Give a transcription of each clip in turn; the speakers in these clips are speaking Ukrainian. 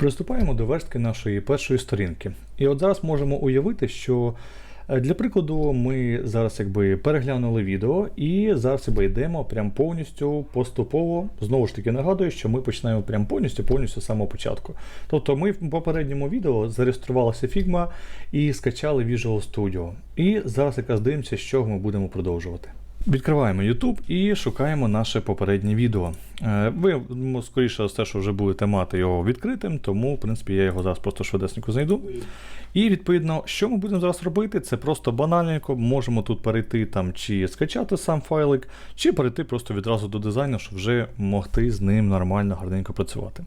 Приступаємо до верстки нашої першої сторінки. І от зараз можемо уявити, що е, для прикладу ми зараз якби переглянули відео і зараз якби йдемо прям повністю поступово. Знову ж таки нагадую, що ми починаємо прям повністю повністю з самого початку. Тобто ми в попередньому відео зареєструвалася Figma і скачали Visual Studio. І зараз якраз дивимося, з чого ми будемо продовжувати. Відкриваємо YouTube і шукаємо наше попереднє відео. Е, Ви, ну, скоріше, все, що вже будете мати його відкритим, тому, в принципі, я його зараз просто швидесенько знайду. І відповідно, що ми будемо зараз робити, це просто банальненько. Можемо тут перейти там чи скачати сам файлик, чи перейти просто відразу до дизайну, щоб вже могти з ним нормально, гарненько працювати.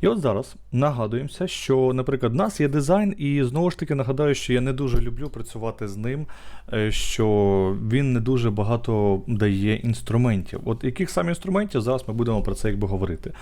І от зараз нагадуємося, що, наприклад, в нас є дизайн, і знову ж таки нагадаю, що я не дуже люблю працювати з ним, е, що він не дуже багато дає інструментів. От яких саме інструментів, зараз ми будемо про це якби говорити.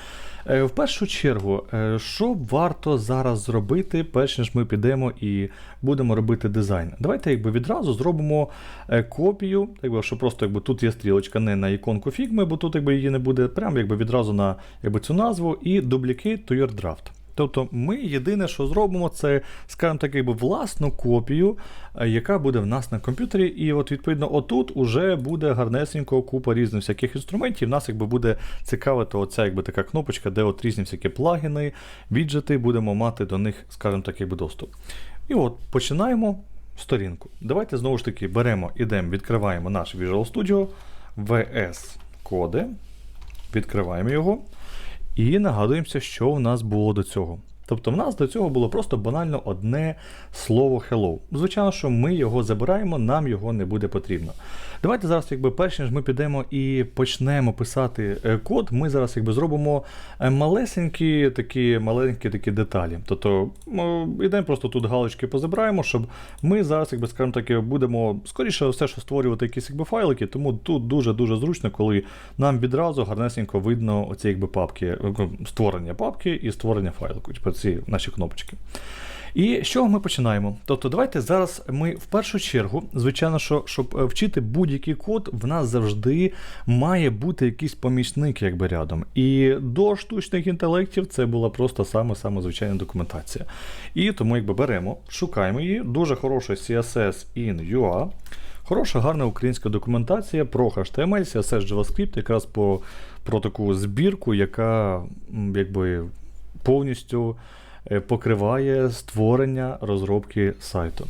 Е, В першу чергу, е, що варто зараз зробити, перш ніж ми підемо і будемо робити дизайн? Давайте якби відразу зробимо е, копію, якби, що просто якби тут є стрілочка не на іконку фігми, бо тут якби її не буде, прямо якби відразу на якби, цю назву і duplicate to your draft. Тобто ми єдине, що зробимо, це, скажімо так, якби власну копію, е, яка буде в нас на комп'ютері. І от відповідно отут уже буде гарнесенько купа різних всяких інструментів. Нас якби буде цікавити оця якби така кнопочка, де от різні всякі плагіни, віджити, будемо мати до них, скажімо так, якби доступ. І от починаємо сторінку. Давайте знову ж таки беремо, ідемо, відкриваємо наш Visual Studio, VS коди, відкриваємо його. І нагадуємося, що в нас було до цього. Тобто в нас до цього було просто банально одне слово hello. Звичайно, що ми його забираємо, нам його не буде потрібно. Давайте зараз, якби перш ніж ми підемо і почнемо писати е, код, ми зараз якби зробимо е, малесенькі такі маленькі такі деталі. Тобто м, ідемо просто тут галочки позабираємо, щоб ми зараз, якби скажімо так, будемо скоріше все, що створювати якісь якби файлики, тому тут дуже-дуже зручно, коли нам відразу гарнесенько видно оці якби папки, е, створення папки і створення файлику, типу ці наші кнопочки. І з чого ми починаємо? Тобто, давайте зараз ми в першу чергу, звичайно, що щоб е, вчити будь-який код, в нас завжди має бути якийсь помічник, якби рядом. І до штучних інтелектів це була просто саме-саме звичайна документація. І тому, якби беремо, шукаємо її. Дуже хороша CSS in UA. Хороша, гарна українська документація про HTML, CSS, JavaScript, якраз по, про таку збірку, яка якби повністю покриває створення розробки сайту.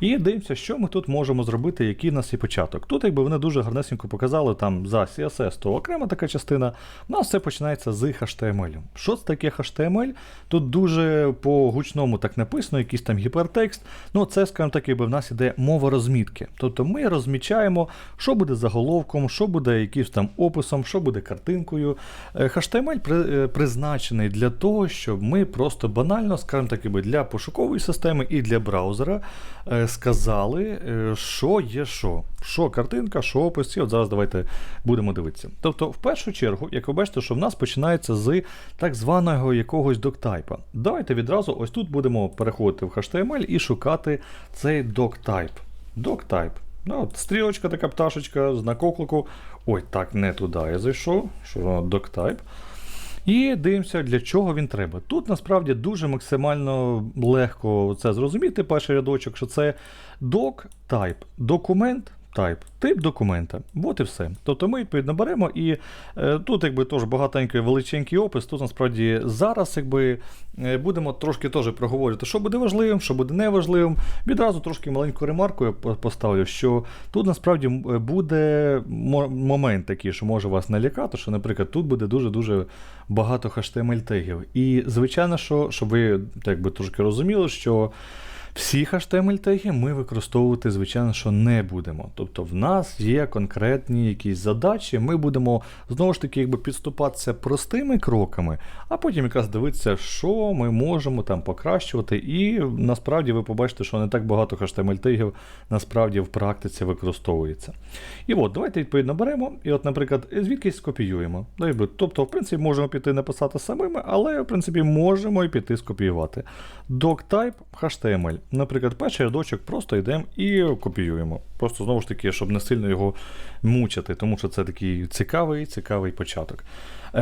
І дивимося, що ми тут можемо зробити, який в нас є початок. Тут, якби вони дуже гарнесенько показали там за CSS, то окрема така частина. У нас все починається з HTML. Що це таке HTML? Тут дуже по гучному так написано, якийсь там гіпертекст. Ну, це, скажімо так, якби в нас іде мова розмітки. Тобто ми розмічаємо, що буде заголовком, що буде якимось там описом, що буде картинкою. Е, HTML е, призначений для того, щоб ми просто банально, скажімо так, якби для пошукової системи і для браузера е, сказали, е, що є що. Що картинка, що опис, і от зараз давайте будемо дивитися. Тобто, в першу чергу, як ви бачите, що в нас починається з так званого якогось доктайпа. Давайте відразу ось тут будемо переходити в HTML і шукати цей доктайп. Доктайп. Ну, от стрілочка, така пташечка, знак оклику. Ой, так, не туди я зайшов. Що воно доктайп. І дивимося, для чого він треба. Тут насправді дуже максимально легко це зрозуміти. Перший рядочок, що це doc type, документ type, тип документа. От і все. Тобто ми відповідно беремо і е, тут якби теж багатенький величенький опис. Тут насправді зараз якби е, будемо трошки теж проговорювати, що буде важливим, що буде неважливим. Відразу трошки маленьку ремарку я поставлю, що тут насправді буде мо- момент такий, що може вас налякати, що, наприклад, тут буде дуже-дуже багато HTML-тегів. І звичайно, що, щоб ви так якби трошки розуміли, що всі HTML-теги ми використовувати, звичайно, що не будемо. Тобто в нас є конкретні якісь задачі, ми будемо знову ж таки якби підступатися простими кроками, а потім якраз дивитися, що ми можемо там покращувати. І насправді ви побачите, що не так багато HTML-тегів насправді в практиці використовується. І от, давайте відповідно беремо, і от, наприклад, звідкись скопіюємо. Ну, Тобто, в принципі, можемо піти написати самими, але в принципі можемо і піти скопіювати. Doctype HTML. Наприклад, перший рядочок просто йдемо і копіюємо. Просто знову ж таки, щоб не сильно його мучити, тому що це такий цікавий, цікавий початок.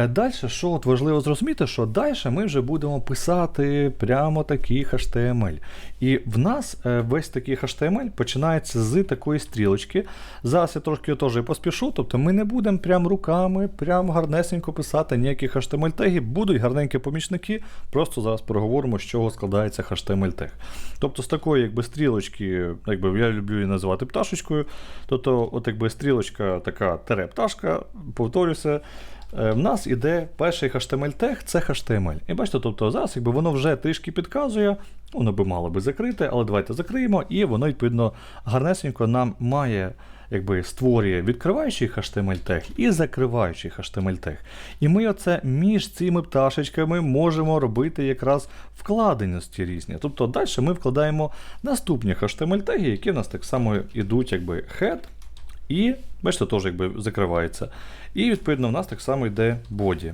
Далі, що от важливо зрозуміти, що далі ми вже будемо писати прямо такий HTML. І в нас е, весь такий HTML починається з такої стрілочки. Зараз я трошки теж поспішу, тобто ми не будемо прям руками, прям гарнесенько писати ніяких HTML-теги, будуть гарненькі помічники, просто зараз переговоримо, з чого складається HTML-тег. Тобто з такої якби, стрілочки, якби я люблю її називати пташечкою, тобто от якби стрілочка така тере пташка, повторюся. Е, В нас іде перший HTML-тег, це HTML. І бачите, тобто зараз якби воно вже трішки підказує, воно би мало би закрити, але давайте закриємо, і воно, відповідно, гарнесенько нам має. Якби створює відкриваючий HTML-тег і закриваючий HTML-тег. І ми оце між цими пташечками можемо робити якраз вкладеності різні. Тобто далі ми вкладаємо наступні HTML-теги, які в нас так само йдуть, якби head, і, бачите, теж якби закривається. І відповідно в нас так само йде body.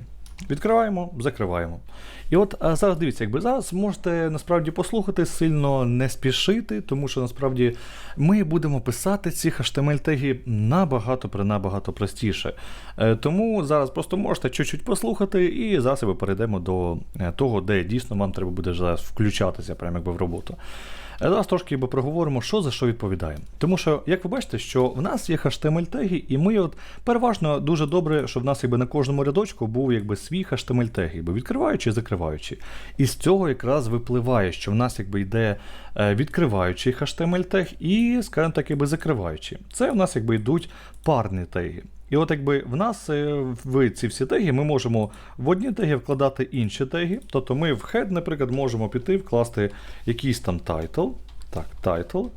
Відкриваємо, закриваємо. І от а зараз дивіться, якби зараз можете насправді послухати, сильно не спішити, тому що насправді ми будемо писати ці HTML-теги набагато набагато простіше. Е, тому зараз просто можете чуть-чуть послухати, і зараз ми перейдемо до е, того, де дійсно вам треба буде зараз включатися прямо якби в роботу. Е, Зараз трошки якби, проговоримо, що за що відповідає. Тому що, як ви бачите, що в нас є HTML-теги, і ми от переважно дуже добре, що в нас якби на кожному рядочку був якби свій HTML-тег, якби відкриваючий і закриваючий. І з цього якраз випливає, що в нас якби йде е, відкриваючий HTML-тег і, скажімо так, якби закриваючий. Це в нас якби йдуть парні теги. І от якби в нас е, в ці всі теги ми можемо в одні теги вкладати інші теги. Тобто ми в head, наприклад, можемо піти, вкласти якийсь там title. Так, title.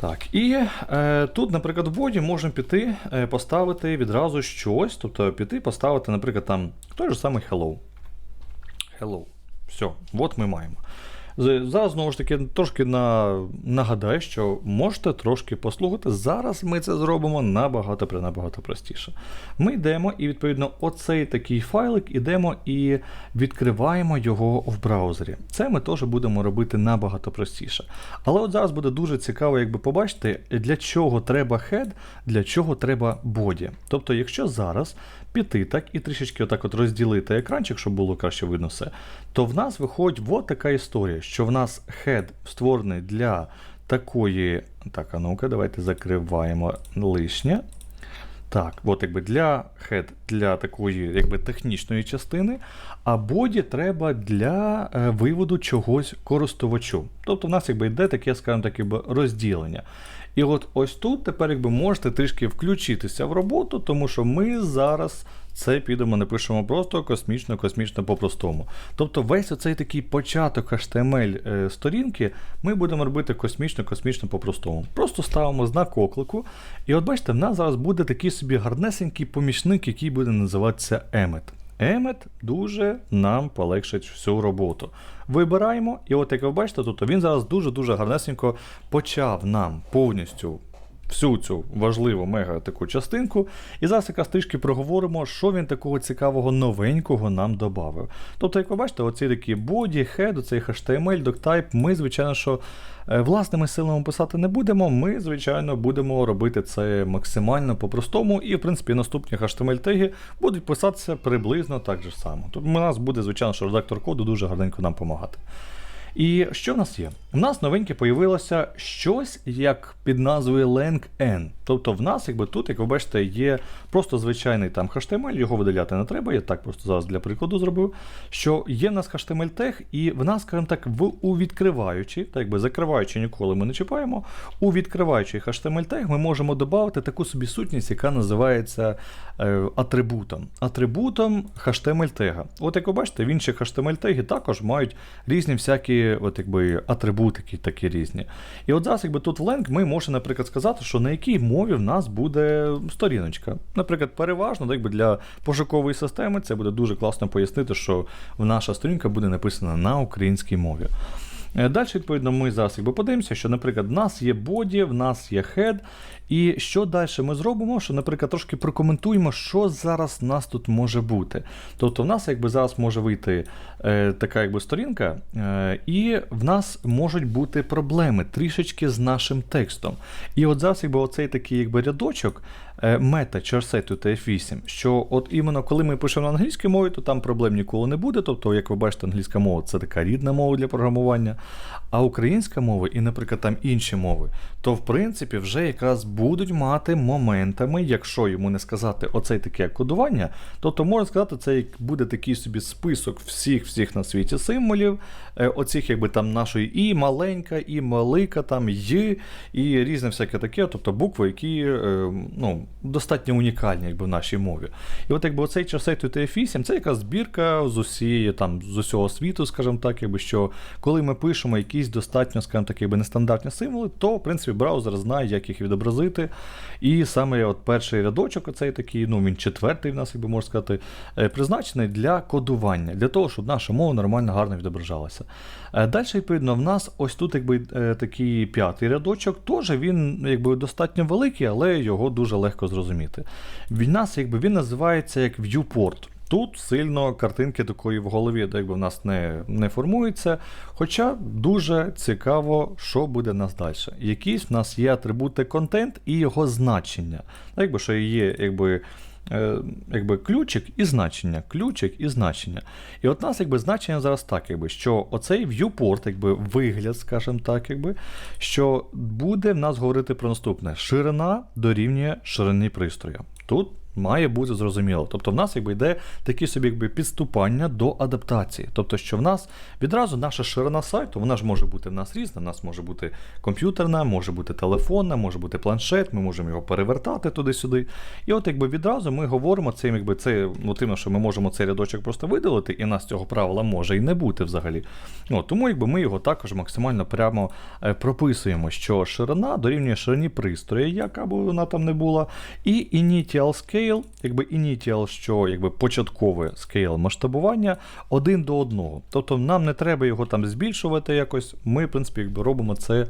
Так, і е, тут, наприклад, в боді можемо піти, е, поставити відразу щось. Тобто піти, поставити, наприклад, там той же самий hello. Hello. Все, от ми маємо. Зараз знову ж таки трошки на... нагадаю, що можете трошки послухати. Зараз ми це зробимо набагато набагато простіше. Ми йдемо і, відповідно, оцей такий файлик ідемо і відкриваємо його в браузері. Це ми теж будемо робити набагато простіше. Але от зараз буде дуже цікаво, якби побачити, для чого треба head, для чого треба body. Тобто, якщо зараз піти так і трішечки отак от розділити екранчик, щоб було краще видно все, то в нас виходить от така історія, що в нас хед створений для такої. Так, а ну-ка, давайте закриваємо лишнє. Так, от якби для хед, для такої якби технічної частини, а боді треба для е, виводу чогось користувачу. Тобто в нас якби йде таке, скажімо так, якби розділення. І от ось тут тепер якби можете трішки включитися в роботу, тому що ми зараз це підемо, напишемо просто космічно, космічно по-простому. Тобто весь оцей такий початок HTML е, сторінки ми будемо робити космічно, космічно по-простому. Просто ставимо знак оклику. І от бачите, в нас зараз буде такий собі гарнесенький помічник, який буде називатися Emmet. Emmet дуже нам полегшить всю роботу. Вибираємо, і от як ви бачите, тут він зараз дуже-дуже гарнесенько почав нам повністю всю цю важливу мега таку частинку. І зараз якраз трішки проговоримо, що він такого цікавого новенького нам додав. Тобто, як ви бачите, оці такі боді, head, оцей HTML, doctype, ми, звичайно, що е, власними силами писати не будемо. Ми, звичайно, будемо робити це максимально по-простому. І, в принципі, наступні HTML-теги будуть писатися приблизно так же само. Тобто у нас буде, звичайно, що редактор коду дуже гарненько нам допомагати. І що в нас є? У нас новеньке появилося щось як під назвою LangN. Тобто в нас, якби тут, як ви бачите, є просто звичайний там HTML, його видаляти не треба. Я так просто зараз для прикладу зробив. Що є в нас HTML тег, і в нас, скажімо так, в у відкриваючий, так якби закриваючи ніколи ми не чіпаємо. У відкриваючий HTML тег ми можемо додати таку собі сутність, яка називається е, атрибутом. Атрибутом HTML тега. От як ви бачите, в інших HTML теги також мають різні всякі от якби атрибутики такі різні. І от зараз, якби тут в ленг, ми можемо, наприклад, сказати, що на якій мові в нас буде сторіночка. Наприклад, переважно, якби для пошукової системи це буде дуже класно пояснити, що наша сторінка буде написана на українській мові. Е, Далі, відповідно, ми зараз якби подивимося, що, наприклад, в нас є боді, в нас є head. І що далі ми зробимо? Що, наприклад, трошки прокоментуємо, що зараз в нас тут може бути. Тобто, в нас якби зараз може вийти е, така якби сторінка, е, і в нас можуть бути проблеми трішечки з нашим текстом. І от зараз, якби оцей такий якби рядочок. Е, Мета Charset TF8, що от іменно коли ми пишемо на англійській мові, то там проблем ніколи не буде. Тобто, як ви бачите, англійська мова це така рідна мова для програмування. А українська мова і, наприклад, там інші мови, то в принципі вже якраз будуть мати моментами, якщо йому не сказати оцей таке кодування, тобто можна сказати, це як буде такий собі список всіх всіх на світі символів, е, оцих якби там нашої і маленька, і велика, там й, і різне всяке таке, тобто букви, які е, ну, достатньо унікальні якби, в нашій мові. І от якби оцей часет UTF-8 це якась збірка з усієї там з усього світу, скажімо так, якби що коли ми пишемо якісь достатньо, скажімо так, якби нестандартні символи, то в принципі браузер знає, як їх відобразити. І саме от перший рядочок, оцей такий, ну він четвертий в нас, якби можна сказати, е, призначений для кодування, для того, щоб наша мова нормально гарно відображалася. Е, Далі, відповідно, в нас ось тут якби е, такий п'ятий рядочок, теж він якби достатньо великий, але його дуже легко зрозуміти. Він нас, якби він називається як viewport. Тут сильно картинки такої в голові якби в нас не, не формується. Хоча дуже цікаво, що буде в нас далі. Якісь в нас є атрибути контент і його значення. Якби що є, якби. Е, Якби ключик і значення, ключик і значення. І от нас якби значення зараз так, якби, що оцей viewport, якби вигляд, скажімо так, якби, що буде в нас говорити про наступне: ширина дорівнює ширині пристрою. Тут має бути зрозуміло. Тобто в нас якби йде такі собі якби підступання до адаптації. Тобто, що в нас відразу наша ширина сайту, вона ж може бути в нас різна. В нас може бути комп'ютерна, може бути телефонна, може бути планшет, ми можемо його перевертати туди-сюди. І от якби відразу ми говоримо цим, якби це ну, що ми можемо цей рядочок просто видалити, і нас цього правила може і не бути взагалі. От, тому якби ми його також максимально прямо е, прописуємо, що ширина дорівнює ширині пристрою, яка б вона там не була, і initial scale, якби initial, що якби початкове scale масштабування один до одного. Тобто нам не треба його там збільшувати якось. Ми, в принципі, якби робимо це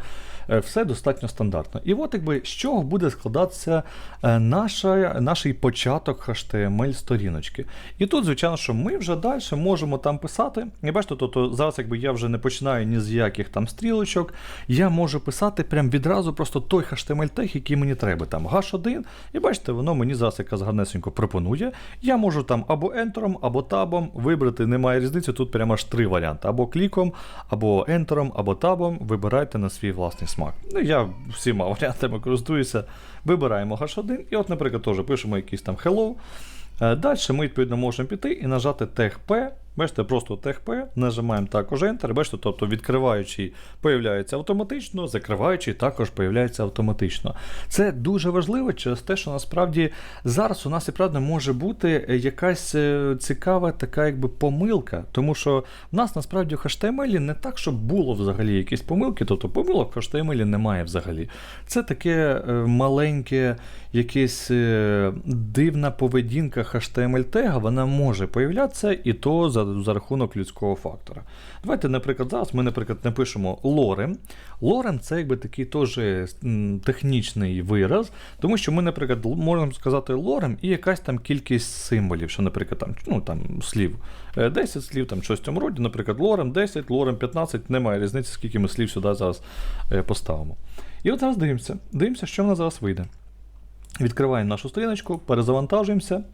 все достатньо стандартно. І от якби з чого буде складатися е, наша, наш початок HTML сторіночки. І тут, звичайно, що ми вже далі можемо там писати. І бачите, тобто зараз якби я вже не починаю ні з яких там стрілочок, я можу писати прям відразу просто той HTML тег, який мені треба. Там H1, і бачите, воно мені зараз якраз гарнесенько пропонує. Я можу там або ентером, або табом вибрати, немає різниці, тут прямо аж три варіанти. Або кліком, або ентером, або табом. Вибирайте на свій власний смак. Ну, я всіма варіантами користуюся. Вибираємо H1, і от, наприклад, теж пишемо якийсь там hello. Е, Далі ми відповідно можемо піти і нажати тег P. Бачите, просто тег нажимаємо також Enter. Бачите, тобто відкриваючий появляється автоматично, закриваючий також появляється автоматично. Це дуже важливо через те, що насправді зараз у нас і правда може бути якась е, цікава така якби помилка, тому що в нас насправді в HTML не так, щоб було взагалі якісь помилки, тобто помилок в HTML немає взагалі. Це таке е, маленьке, якесь е, дивна поведінка HTML тега, вона може появлятися і то за, за рахунок людського фактора. Давайте, наприклад, зараз ми, наприклад, напишемо лорем. Лорем це якби такий теж технічний вираз, тому що ми, наприклад, можемо сказати лорем і якась там кількість символів, що, наприклад, там, ну, там слів е, 10 слів, там щось в цьому роді, наприклад, лорем 10, лорем 15, немає різниці, скільки ми слів сюди зараз е, поставимо. І от зараз дивимося, дивимося, що в нас зараз вийде. Відкриваємо нашу сторіночку, перезавантажуємося.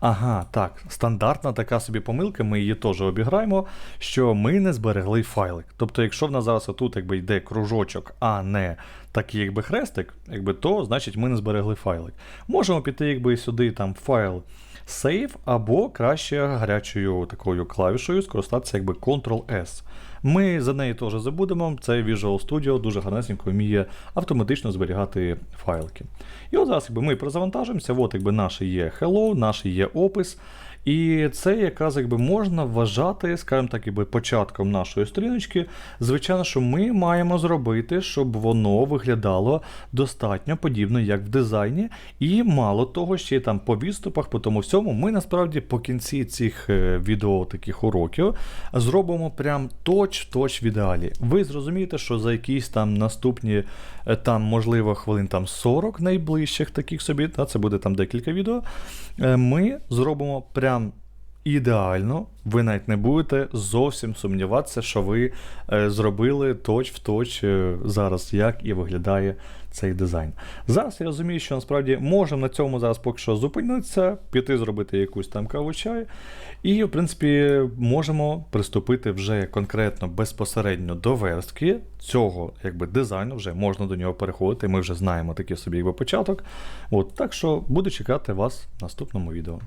Ага, так, стандартна така собі помилка, ми її теж обіграємо, що ми не зберегли файлик. Тобто, якщо в нас зараз тут якби йде кружочок, а не такий якби хрестик, якби, то значить ми не зберегли файлик. Можемо піти якби сюди там файл Save, або краще гарячою такою клавішою скористатися якби Ctrl-S. Ми за неї теж забудемо. Це Visual Studio дуже гарнесенько вміє автоматично зберігати файлки. І от зараз якби ми перезавантажимося, от якби наше є hello, наш є опис. І це якраз якби можна вважати, скажімо так, якби початком нашої сторіночки. Звичайно, що ми маємо зробити, щоб воно виглядало достатньо подібно, як в дизайні. І мало того, ще там по відступах, по тому всьому, ми насправді по кінці цих е, відео таких уроків зробимо прям точ-в-точ в ідеалі. Ви зрозумієте, що за якісь там наступні, е, там, можливо, хвилин там 40 найближчих таких собі, та, це буде там декілька відео. е, Ми зробимо прям ідеально. Ви навіть не будете зовсім сумніватися, що ви е, зробили точ-в-точ е, зараз, як і виглядає цей дизайн. Зараз я розумію, що насправді можемо на цьому зараз поки що зупинитися, піти зробити якусь там каву чай. І, в принципі, можемо приступити вже конкретно безпосередньо до верстки цього якби, дизайну, вже можна до нього переходити. Ми вже знаємо такий собі якби, початок. От, так що буду чекати вас в наступному відео.